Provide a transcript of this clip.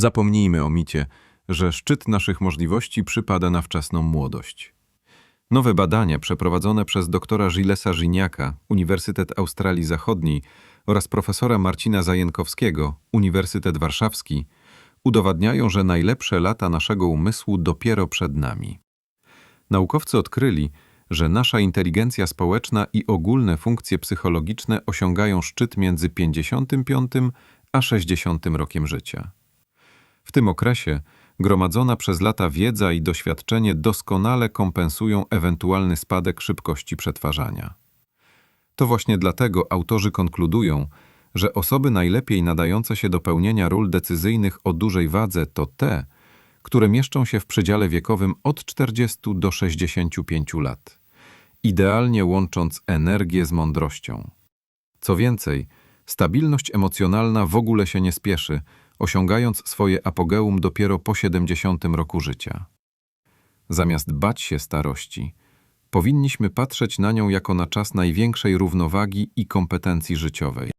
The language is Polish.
Zapomnijmy o micie, że szczyt naszych możliwości przypada na wczesną młodość. Nowe badania przeprowadzone przez doktora Gillesa Żiniaka, Uniwersytet Australii Zachodniej oraz profesora Marcina Zajękowskiego, Uniwersytet Warszawski, udowadniają, że najlepsze lata naszego umysłu dopiero przed nami. Naukowcy odkryli, że nasza inteligencja społeczna i ogólne funkcje psychologiczne osiągają szczyt między 55 a 60 rokiem życia. W tym okresie gromadzona przez lata wiedza i doświadczenie doskonale kompensują ewentualny spadek szybkości przetwarzania. To właśnie dlatego autorzy konkludują, że osoby najlepiej nadające się do pełnienia ról decyzyjnych o dużej wadze to te, które mieszczą się w przedziale wiekowym od 40 do 65 lat, idealnie łącząc energię z mądrością. Co więcej, stabilność emocjonalna w ogóle się nie spieszy, osiągając swoje apogeum dopiero po 70 roku życia. Zamiast bać się starości, powinniśmy patrzeć na nią jako na czas największej równowagi i kompetencji życiowej.